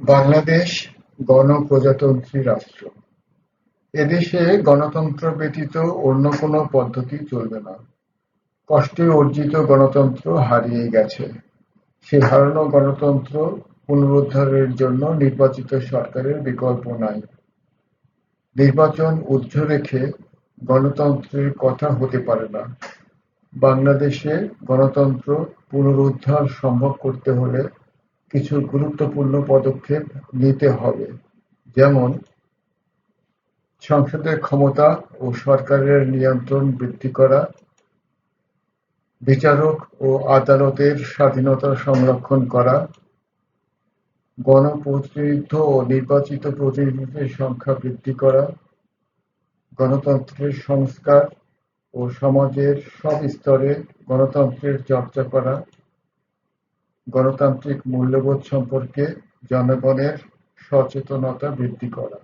বাংলাদেশ গণপ্রজাতন্ত্রী রাষ্ট্র। এদেশে গণতন্ত্র ব্যতীত অন্য কোনো পদ্ধতি চলবে না। কষ্টে অর্জিত গণতন্ত্র হারিয়ে গেছে। সেই হারানো গণতন্ত্র পুনরুদ্ধারের জন্য নির্বাচিত সরকারের বিকল্প নাই। নির্বাচন ঊর্ধ্বে রেখে গণতন্ত্রের কথা হতে পারে না। বাংলাদেশে গণতন্ত্র পুনরুদ্ধার সম্ভব করতে হলে কিছু গুরুত্বপূর্ণ পদক্ষেপ নিতে হবে। যেমন সংসদের ক্ষমতা ও সরকারের নিয়ন্ত্রণ বৃদ্ধি করা, বিচারক ও আদালতের স্বাধীনতা সংরক্ষণ করা, গণপ্রতিনিধি ও নির্বাচিত প্রতিনিধিদের সংখ্যা বৃদ্ধি করা, গণতন্ত্রের সংস্কার ও সমাজের সব স্তরে গণতন্ত্রের চর্চা করা, গণতান্ত্রিক মূল্যবোধ সম্পর্কে জনগণের সচেতনতা বৃদ্ধি করা।